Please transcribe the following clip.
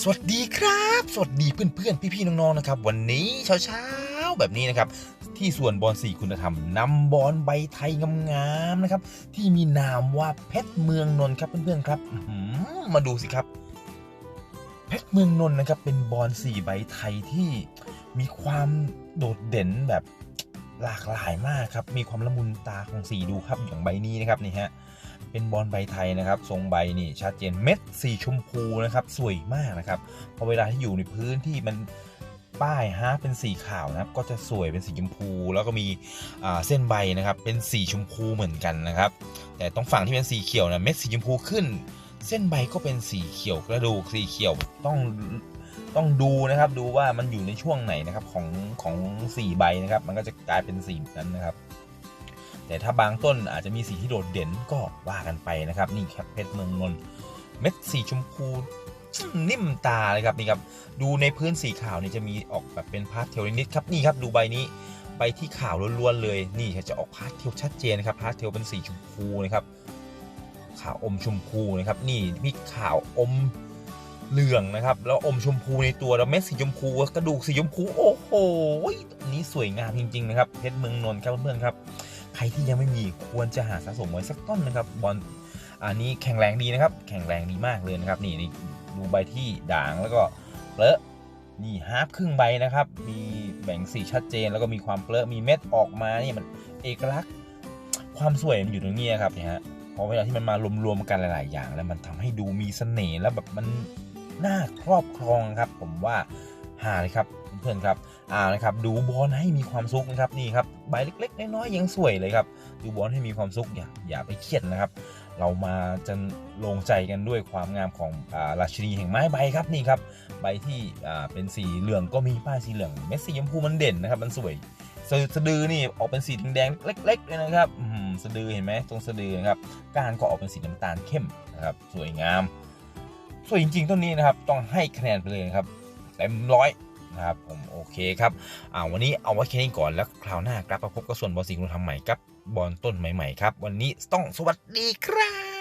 สวัสดีครับ สวัสดีเพื่อนๆ พี่ๆน้องๆนะครับ วันนี้เช้าๆแบบนี้นะครับ ที่ส่วนบอลสี่คุณธรรมนำบอลใบไทยงามๆนะครับ ที่มีนามว่าเพชรเมืองนนท์ครับเพื่อนๆครับมาดูสิครับ เพชรเมืองนนท์นะครับ เป็นบอลสี่ใบไทยที่มีความโดดเด่นแบบหลากหลายมากครับ มีความละมุนตาของสีดูครับอย่างใบนี้นะครับนี่ฮะ เป็นบอลใบไทยนะครับ ทรงใบนี่ชัดเจนเม็ดสีชมพูนะครับ สวยมากนะครับพอเวลาที่อยู่ในพื้นที่มันป้ายฮาร์ปเป็นสีขาวนะครับ ก็จะสวยเป็นสีชมพู แล้วก็มีเส้นใบนะครับ เป็นสีชมพูเหมือนกันนะครับ แต่ตรงฝั่งที่เป็นสีเขียวนะเม็ดสีชมพูขึ้น เส้นใบก็เป็นสีเขียวกระดูกสีเขียวต้องต้องดูนะครับดูว่ามันอยู่ในช่วงไหนนะครับของของสีใบนะครับ มันก็จะกลายเป็นสีนั้นนะครับ แต่ถ้าบางต้นอาจจะมีสีที่โดดเด่นก็ว่ากันไปนะครับ นี่แครับเพชรเมืองนนท์เม็ดสีชมพูนิ่มตาเลยครับนี่ครับดูในพื้นสีขาวนี่จะมีออกแบบเป็นพาสเทลนิดครับนี่ครับดูใบนี้ใบที่ขาวล้วนๆเลยนี่จะออกพาสเทลชัดเจนนะครับพาสเทลเป็นสีชมพูนะครับขาวอมชมพูนะครับนี่มีขาวอมเหลืองนะครับแล้วอมชมพูในตัวแล้วเม็ดสีชมพูกระดูกสีชมพูโอ้โหอันนี้สวยงามจริงๆนะครับเพชรเมืองนนท์ครับเพื่อนๆครับ รที่ยังไม่มีควรจะหาสะสมไว้สักต้นนะครับบอลอันนี้แข็งแรงดีนะครับ แข็งแรงดีมากเลยนะครับ นี่นดูใบที่ด่างแล้วก็เปลอะนี่ฮาร์ปครึ่งใบนะครับ มีแบ่งสีชัดเจน แล้วก็มีความเปลอะมีเม็ดออกมานี่มันเอกลักษณ์ความสวยมันอยู่ตรงนี้ครับเนี่ยฮะพอเวลาที่มันมารวมๆกันหลาย ๆ อย่าง แล้วมันทำให้ดูมีเสน่ห์แล้วแบบมันน่าครอบครองครับ ผมว่า หาเลยครับเพื่อนครับอ่านะครับดูบอลให้มีความสุขนะครับนี่ครับใบเล็ก ๆ น้อยๆยังสวยเลยครับดูบอลให้มีความสุขอย่าอย่าไปเครียดนะครับ เรามาจะลงใจกันด้วยความงามของอ่าราชินีแห่งไม้ใบครับนี่ครับใบที่อ่าเป็นสีเหลืองก็มีป้ายสีเหลืองเม็ดสีชมพูมันเด่นนะครับมันสวยสะสะดือนี่ออกเป็นสีแดงเล็กๆเลยนะครับสะดือเห็นไหมตรงสะดือนะครับก้านก็ออกเป็นสีน้ำตาลเข้มนะครับสวยงามสวยจริงๆต้นนี้นะครับต้องให้คะแนนไปเลยนะครับ เต็มร้อยนะครับผมโอเคครับอ่าวันนี้เอาไว้แค่นี้ก่อนแล้วคราวหน้ากลับมาพบกับส่วนบอลสีคุณทำใหม่กับบอลต้นใหม่ๆครับ วันนี้ต้องสวัสดีครับ